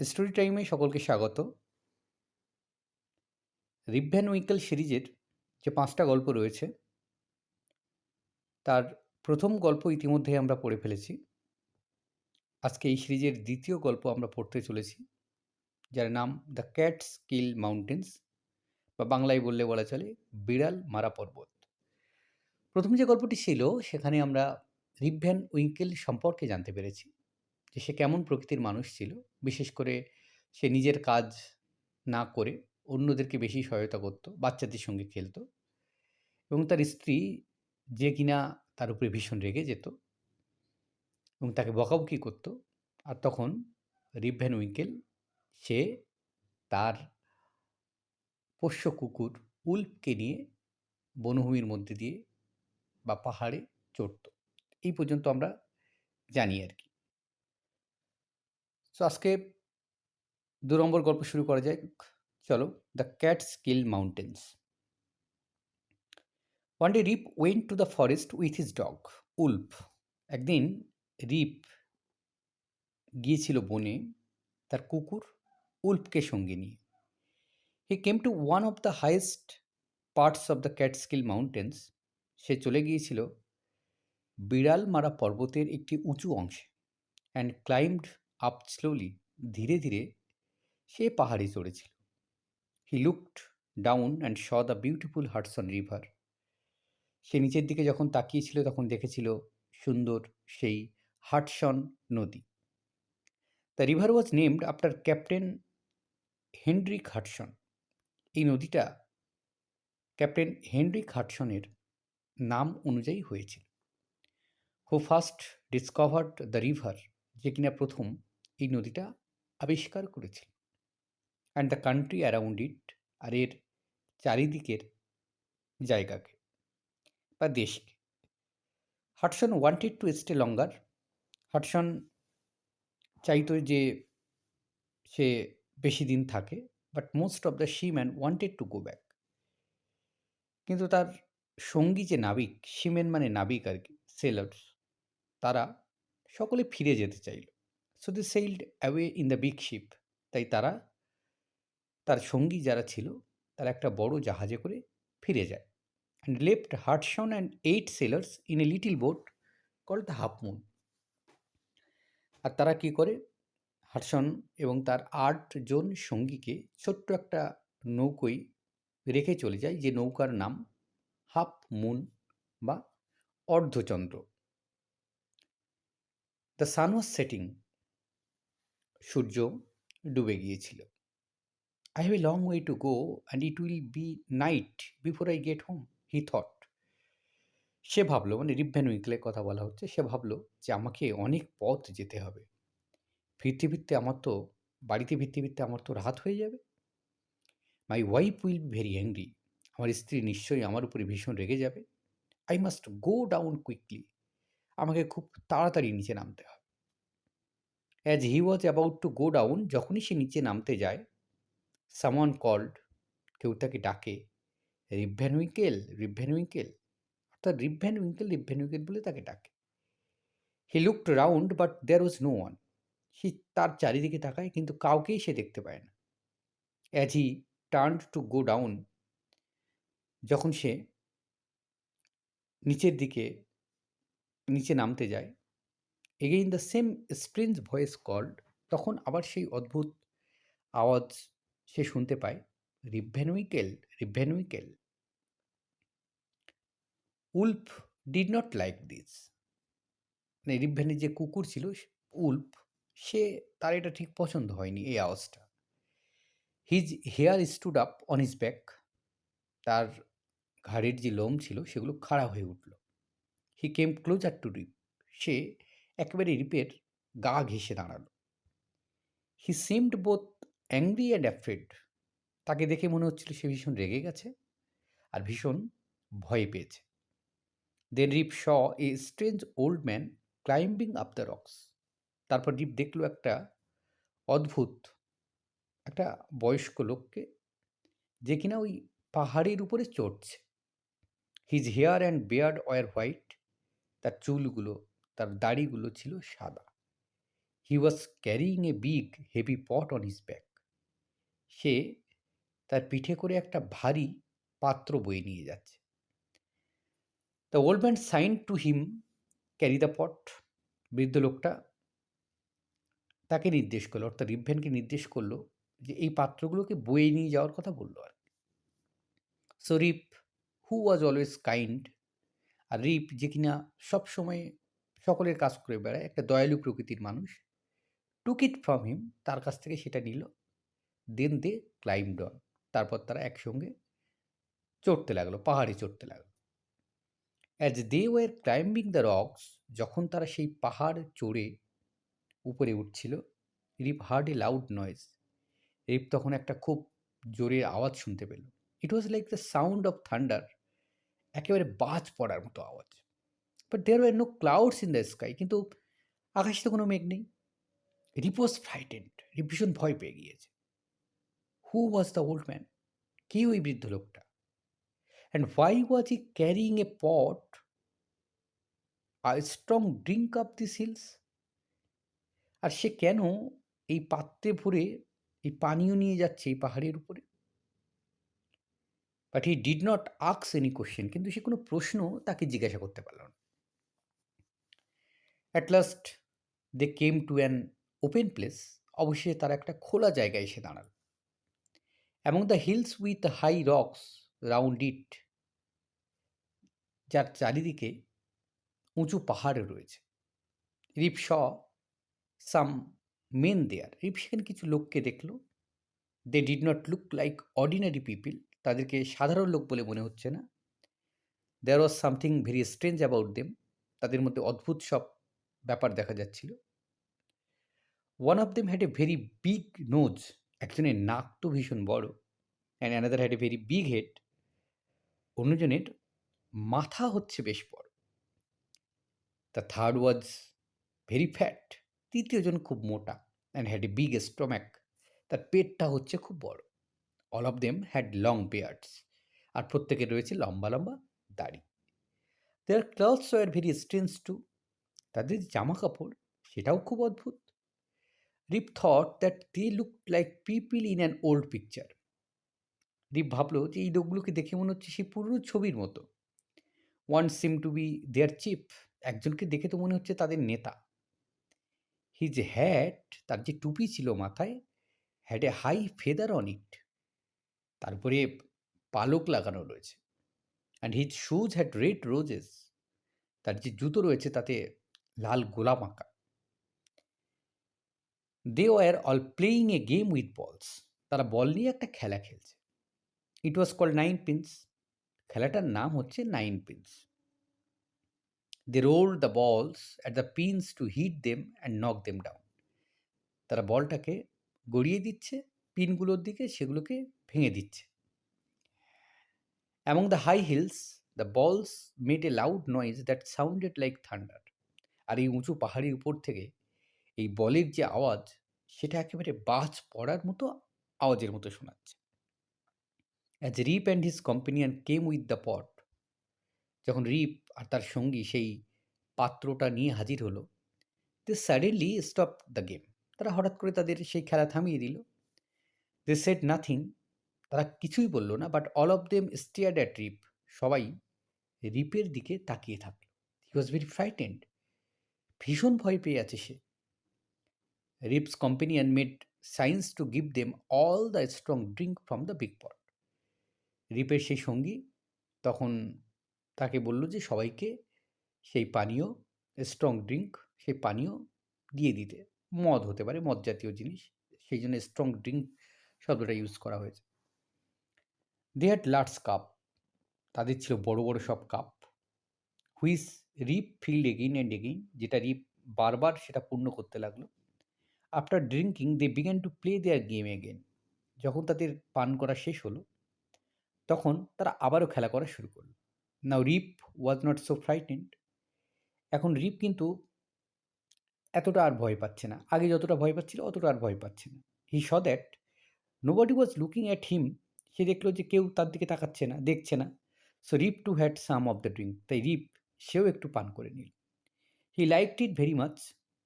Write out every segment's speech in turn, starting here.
Story টাইমে সকলকে স্বাগত। রিপ ভ্যান উইঙ্কেল সিরিজের যে পাঁচটা গল্প রয়েছে, তার প্রথম গল্প ইতিমধ্যে আমরা পড়ে ফেলেছি। আজকে এই সিরিজের দ্বিতীয় গল্প আমরা পড়তে চলেছি, যার নাম দ্য ক্যাট স্কিল মাউন্টেন্স, বা বাংলায় বললে বলা চলে বিড়াল মারা পর্বত। প্রথম যে গল্পটি ছিল, সেখানে আমরা রিপ ভ্যান উইঙ্কেল সম্পর্কে জানতে পেরেছি। যে সে কেমন প্রকৃতির মানুষ ছিল, বিশেষ করে সে নিজের কাজ না করে অন্যদেরকে বেশি সহায়তা করত, বাচ্চাদের সঙ্গে খেলতো এবং তার স্ত্রী যে কিনা তার উপরে ভীষণ রেগে যেত এবং তাকে বকাবকি করতো। আর তখন রিপ ভ্যান উইঙ্কেল, সে তার পোষ্য কুকুর উল্পকে নিয়ে বনভূমির মধ্যে দিয়ে বা পাহাড়ে চড়ত। এই পর্যন্ত আমরা জানি আর কি। সো আজকে দু নম্বর গল্প শুরু করা যায় চলো the Catskill Mountains one day Rip went to the forest with his dog Wolf একদিন রিপ গিয়েছিল বনে, তার কুকুর উল্ফকে সঙ্গে নিয়ে। He came to one of the highest parts of the Catskill Mountains সে চলে গিয়েছিল বিড়াল মারা পর্বতের একটি উঁচু অংশে। অ্যান্ড ক্লাইম্বড আপ স্লোলি ধীরে ধীরে সে পাহাড়ে চড়েছিল। He looked down and saw the beautiful Hudson River সে নিচের দিকে যখন তাকিয়েছিল তখন দেখেছিল সুন্দর সেই হাটসন নদী। The river was named after Captain Henrik Hudson এই নদীটা ক্যাপ্টেন হেনরিক হাটসনের নাম অনুযায়ী হয়েছিল। Who first discovered the river যে কিনা প্রথম এই নদীটা আবিষ্কার করেছিল। And the country around it আর এর চারিদিকের জায়গাকে বা দেশকে। Hudson wanted to stay longer Hudson চাইতো যে সে বেশি দিন থাকে but most of the seamen wanted to go back কিন্তু তার সঙ্গী যে নাবিক সিমেন মানে নাবিক আর কি সেলার্স তারা সকলে ফিরে যেতে চাইল। So they sailed away in the big ship তাই তারা, তার সঙ্গী যারা ছিল, তারা একটা বড় জাহাজে করে ফিরে যায় and left Hudson and eight sailors in a little boat call the Half Moon আর তারা কি করে? হার্টসন এবং তার আটজন সঙ্গীকে ছোট্ট একটা নৌকোয় রেখে চলে যায়, যে নৌকার নাম হাফ মুন বা অর্ধচন্দ্র। দ্য সান ওয়াজ সেটিং সূর্য ডুবে গিয়েছিল। I have a long way to go and it will be night before I get home he thought সে ভাবলো মানে রিভ্যান উইকলের কথা বলা হচ্ছে, সে ভাবলো যে আমাকে অনেক পথ যেতে হবে। ফিরতে ফিরতে আমার তো, বাড়িতে ফিরতে ফিরতে আমার তো রাত হয়ে যাবে। My wife will be very angry আমার স্ত্রী নিশ্চয়ই আমার উপরে ভীষণ রেগে যাবে। I must go down quickly আমাকে খুব তাড়াতাড়ি নিচে নামতে হবে। As he was about to go down যখনই সে নিচে নামতে যায় সামওয়ান কল্ড কেউ তাকে ডাকে রিভ্যান উইকেল রিভ্যান উইকেল অর্থাৎ রিভ্যান উইঙ্কেল রিভ্যান উইকেল বলে তাকে ডাকে। He looked round but there was no one সে তার চারিদিকে তাকায়, কিন্তু কাউকেই সে দেখতে পায় না। As he turn to go down যখন সে নিচের দিকে, নিচে নামতে যায় again the same strange voice called তখন আবার সেই অদ্ভুত আওয়াজ সে শুনতে পায়, Rip Van Winkle Rip Van Winkle, Wolf did not like this. মানে রিভ্যানের যে কুকুর ছিল, উল্ফ, সে তার এটা ঠিক পছন্দ হয়নি এই আওয়াজটা। His hair stood up on his back তার ঘাড়ের যে লোম ছিল, সেগুলো খাড়া হয়ে উঠল। হি কেম ক্লোজার টু রিপ সে একেবারে রিপের গা ঘেসে দাঁড়াল। He seemed both angry and afraid তাকে দেখে মনে হচ্ছিল সে ভীষণ রেগে গেছে আর ভীষণ ভয় পেয়েছে। Then Rip saw a strange old man climbing up the rocks তারপর রিপ দেখল একটা অদ্ভুত, একটা বয়স্ক লোককে যে কিনা ওই পাহাড়ের উপরে চড়ছে। His hair and beard were white তার চুলগুলো তার দাড়িগুলো ছিল সাদা। He was carrying a big heavy pot on his back সে তার পিঠে করে একটা ভারী পাত্র বয়ে নিয়ে যাচ্ছে। The old man sign to him carry the pot বৃদ্ধ লোকটা তাকে নির্দেশ করল, অর্থাৎ রিভভ্যানকে নির্দেশ করল যে এই পাত্রগুলোকে বয়ে নিয়ে যাওয়ার কথা বলল আর কি। So Rip who was always kind R Rip যে কিনা সবসময় সকলের কাজ করে বেড়ায়। একটা দয়ালু প্রকৃতির মানুষ। টুক ইট ফ্রম হিম তার কাছ থেকে সেটা নিল। দেন দে ক্লাইম ডন তারপর তারা একসঙ্গে চড়তে লাগল, পাহাড়ে চড়তে লাগল। As they were climbing the rocks যখন তারা সেই পাহাড় চড়ে উপরে উঠছিল Rip heard a loud noise Rip তখন একটা খুব জোরে আওয়াজ শুনতে পেল। It was like the sound of thunder একেবারে বাজ পড়ার মতো আওয়াজ। But there were no clouds in the sky কিন্তু আকাশে তো কোনো মেঘ নেই। রিপ ওয়াজ ফ্রাইটেন্ড ভীষণ ভয় পেয়ে গিয়েছে। Who was the old man কে ওই বৃদ্ধ লোকটা? And why was he carrying a pot a strong drink up this hills আর সে কেন এই পাত্রে ভরে, এই পানীয় নিয়ে যাচ্ছে এই পাহাড়ের উপরে? বাট হি ডিড নট আক্স এনি কোশ্চেন কিন্তু সে কোনো প্রশ্ন তাকে জিজ্ঞাসা করতে পারল না। At last they came to an open place অবশ্যই তারা একটা খোলা জায়গায় এসে দাঁড়াল। এবং the hills with high rocks round it যার চারিদিকে উঁচু পাহাড় রয়েছে। রিপ শ সাম মেন দেয়ার রিপ কিছু লোককে দেখল। They did not look like ordinary people তাদেরকে সাধারণ লোক বলে মনে হচ্ছে না। There was something very strange about them তাদের মধ্যে অদ্ভুত সব ব্যাপার দেখা যাচ্ছিল। One of them had a very big nose একজনের নাক তো ভীষণ বড় and another had a very big head অন্যজনের মাথা হচ্ছে বেশ বড়। The third was very fat তৃতীয়জন খুব মোটা and had a big stomach তার পেটটা হচ্ছে খুব বড়। All of them had long beards আর প্রত্যেকের রয়েছে লম্বা লম্বা দাড়ি। Their clothes were very strange too তাদের জামা কাপড় সেটাও খুব অদ্ভুত। Rip thought that they look like people in an old picture Rip ভাবলো যে এই লোকগুলোকে দেখে মনে হচ্ছে সেই পুরনো ছবির মতো। One seem to be their chief একজনকে দেখে তো মনে হচ্ছে তাদের নেতা। হিজ হ্যাট তার যে টুপি ছিল মাথায় had a high feather on it তারপরে পালক লাগানো রয়েছে। And his shoes had red roses তার যে জুতো রয়েছে তাতে লাল গোলাপ আঁকা। They were all playing a game with balls তারা বল নিয়ে একটা খেলা খেলছে। It was call nine pins খেলাটার নাম হচ্ছে nine pins they roll the balls at the pins to hit them and knock them down তারা বলটাকে গড়িয়ে দিচ্ছে, পিনগুলোর দিকে সেগুলোকে ভেঙে দিচ্ছে। Among the high hills the balls made a loud noise that sounded like thunder আর এই উঁচু পাহাড়ির উপর থেকে এই বলের যে আওয়াজ, সেটা একেবারে বাজ পড়ার মতো আওয়াজের মতো শোনাচ্ছে। As Rip and his companion came with the pot যখন রিপ আর তার সঙ্গী সেই পাত্রটা নিয়ে হাজির হলো they suddenly stop the game তারা হঠাৎ করে তাদের সেই খেলা থামিয়ে দিল। দে সেট নাথিং তারা কিছুই বলল না but all of them stared at Rip সবাই রিপের দিকে তাকিয়ে থাকল। হি ওয়াজ ভেরি ফ্রাইটেন্ড ভীষণ ভয় পেয়ে আছে সে। Rip's companion made signs to give them all the strong drink from the big pot রিপের সেই সঙ্গী তখন তাকে বলল যে, সবাইকে সেই পানীয় স্ট্রং ড্রিঙ্ক সেই পানীয় দিয়ে দিতে। মদ হতে পারে, মদ জাতীয় জিনিস। সেই জন্য স্ট্রং ড্রিঙ্ক শব্দটা ইউজ করা হয়েছে। দে হ্যাড লার্জ কাপ তাদের ছিল বড় বড় সব cup which Rip filled again and again যেটা রিপ বারবার সেটা পূর্ণ করতে লাগল। After drinking they began to play their game again যখন তাদের পান করা শেষ হলো, তখন তারা আবারও খেলা করা শুরু করল। Now Rip was not so frightened এখন রিপ কিন্তু এতটা আর ভয় পাচ্ছে না। আগে যতটা ভয় পাচ্ছিল, অতটা আর ভয় পাচ্ছে না। He saw that nobody was looking at him সে দেখল যে কেউ তার দিকে তাকাচ্ছে না, দেখছে না। So Rip too had some of the drink তাই রিপ সেও একটু পান করে নিল। He liked it very much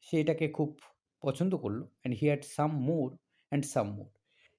সে এটাকে খুব পছন্দ করল and he had some more and some more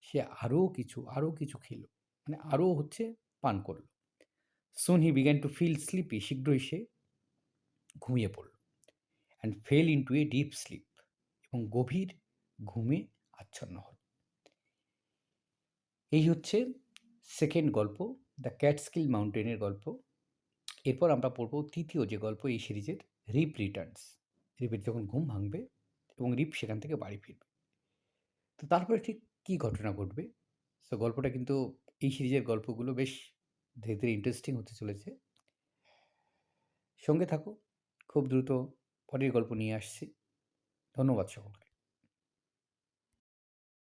সে আরও কিছু আরও কিছু খেলো। মানে আরও হচ্ছে পান করল। Soon he began to feel sleepy শীঘ্রই সে ঘুমিয়ে পড়ল and fell into a deep sleep এবং গভীর ঘুমে আচ্ছন্ন হল। এই হচ্ছে সেকেন্ড গল্প দ্য ক্যাটস্কিল মাউন্টেনের গল্প। এরপর আমরা পড়ব তৃতীয় যে গল্প এই সিরিজের, রিপ রিটার্নস। রিপের যখন ঘুম ভাঙবে এবং রিপ সেখান থেকে বাড়ি ফিরবে। তো তারপরে ঠিক কী ঘটনা ঘটবে? সো গল্পটা কিন্তু এই সিরিজের গল্পগুলো বেশ ধীরে ধীরে ইন্টারেস্টিং হতে চলেছে। সঙ্গে থাকো, খুব দ্রুত পরের গল্প নিয়ে আসছি। ধন্যবাদ সকলকে।